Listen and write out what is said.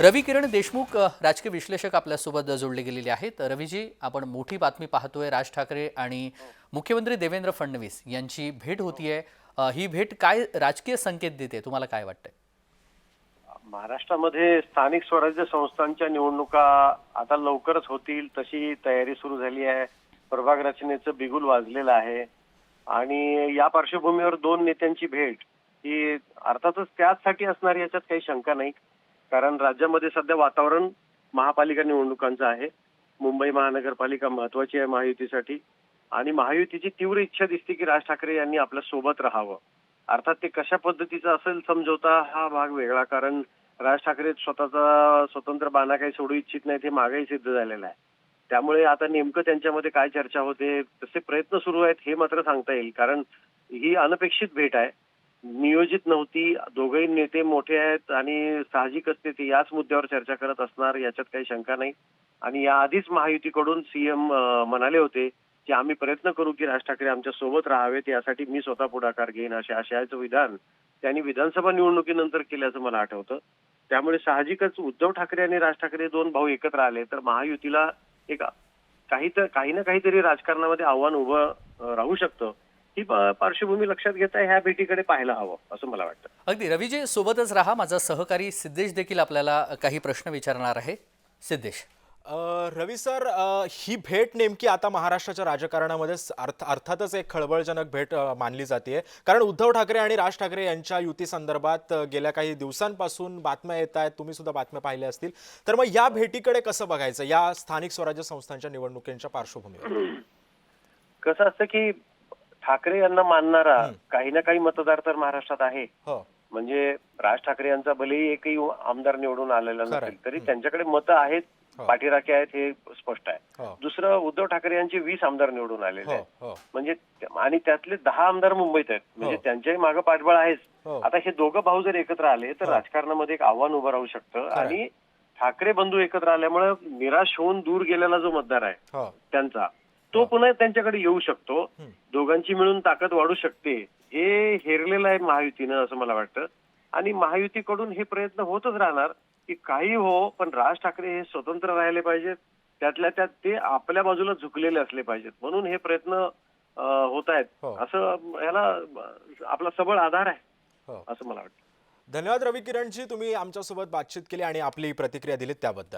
रवी किरण देशमुख राजकीय विश्लेषक आपल्यासोबत जोडले गेलेले आहेत. रवीजी आपण मोठी बातमी पाहतोय राज ठाकरे आणि मुख्यमंत्री देवेंद्र फडणवीस यांची भेट होतीये. ही भेट काय राजकीय संकेत देते? तुम्हाला काय वाटतंय? महाराष्ट्रामध्ये स्थानिक स्वराज्य संस्थांच्या निवडणुका आता लवकरच होतील तशी तयारी सुरू झाली आहे. प्रभाग रचनेचं बिगुल वाजलेलं आहे. आणि या पार्श्वभूमीवर दोन नेत्यांची भेट ही अर्थातच त्याचसाठी असणार याच्यात काही शंका नाही. कारण राज्यामध्ये सध्या वातावरण महापालिका निवडणुकांचं आहे. मुंबई महानगरपालिका महत्वाची आहे महायुतीसाठी. आणि महायुतीची तीव्र इच्छा दिसते की राज ठाकरे यांनी आपल्यासोबत राहावं. अर्थात ते कशा पद्धतीचा असेल समजवता हा भाग वेगळा. कारण राज ठाकरे स्वतःचा स्वतंत्र बाणा काही सोडू इच्छित नाहीत हे मागही सिद्ध झालेलं आहे. त्यामुळे आता नेमकं त्यांच्यामध्ये काय चर्चा होते तसे प्रयत्न सुरू आहेत हे मात्र सांगता येईल. कारण ही अनपेक्षित भेट आहे. नियोजित नव्हती. दोघेही नेते मोठे आहेत आणि साहजिकच ते ते याच मुद्द्यावर चर्चा करत असणार याच्यात काही शंका नाही. आणि याआधीच महायुतीकडून सीएम म्हणाले होते की आम्ही प्रयत्न करू की राज ठाकरे आमच्यासोबत राहावेत यासाठी मी स्वतः पुढाकार घेईन असे आशयाचं विधान त्यांनी विधानसभा निवडणुकीनंतर केल्याचं मला आठवतं. त्यामुळे साहजिकच उद्धव ठाकरे आणि राज ठाकरे दोन भाऊ एकत्र आले तर महायुतीला एक काही तर काही ना काहीतरी राजकारणामध्ये आव्हान उभं राहू शकतं. ही पार्श्वभूमी लक्षात घेता ह्या भेटीकडे पाहायला हवं असं मला वाटतं. अगदी. रवीजी सोबतच राहा. माझा सहकारी सिद्धेश देखील आपल्याला काही प्रश्न विचारणार आहे. सिद्धेश. अ, रवी सर ही भेट नेमकी आता महाराष्ट्राच्या राजकारणामध्ये अर्थ अर्थातच एक खळबळजनक भेट मानली जाते कारण उद्धव ठाकरे आणि राज ठाकरे यांच्या युती संदर्भात गेल्या काही दिवसांपासून बातम्या येत आहेत. तुम्ही सुद्धा बातम्या पाहिल्या असतील. तर मग या भेटीकडे कसं बघायचं? या स्थानिक स्वराज्य संस्थांच्या निवडणुकींच्या पार्श्वभूमीवर. कसं असतं की ठाकरे यांना मानणारा काही ना काही मतदार तर महाराष्ट्रात आहे. हो. म्हणजे राज ठाकरे यांचा भलेही एकही आमदार निवडून आलेला. नसेल तरी त्यांच्याकडे मतं आहेत हो. पाठीराखे आहेत हे स्पष्ट आहे. हो. दुसरं उद्धव ठाकरे यांचे वीस आमदार निवडून आलेले आहेत. म्हणजे आणि त्यातले दहा आमदार मुंबईत आहेत. म्हणजे. त्यांच्याही मागे पाठबळ आहेच. आता हे दोघं भाऊ जर एकत्र आले तर. राजकारणामध्ये एक आव्हान उभं राहू शकतं. आणि ठाकरे बंधू एकत्र आल्यामुळे निराश होऊन दूर गेलेला जो मतदार आहे त्यांचा. तो पुन्हा त्यांच्याकडे येऊ शकतो. दोघांची मिळून ताकद वाढू शकते. हे हेरलेलं आहे महायुतीनं असं मला वाटतं. आणि महायुतीकडून हे प्रयत्न होतच राहणार की काही हो पण राज ठाकरे हे स्वतंत्र राहिले पाहिजेत. त्यातल्या त्यात ते आपल्या बाजूला झुकलेले असले पाहिजेत. म्हणून हे प्रयत्न होत आहेत हो. असं ह्याला अं, आपला सबळ आधार आहे हो. असं मला वाटतं. धन्यवाद रवी किरणजी तुम्ही आमच्यासोबत बातचीत केली आणि आपली प्रतिक्रिया दिलीत त्याबद्दल.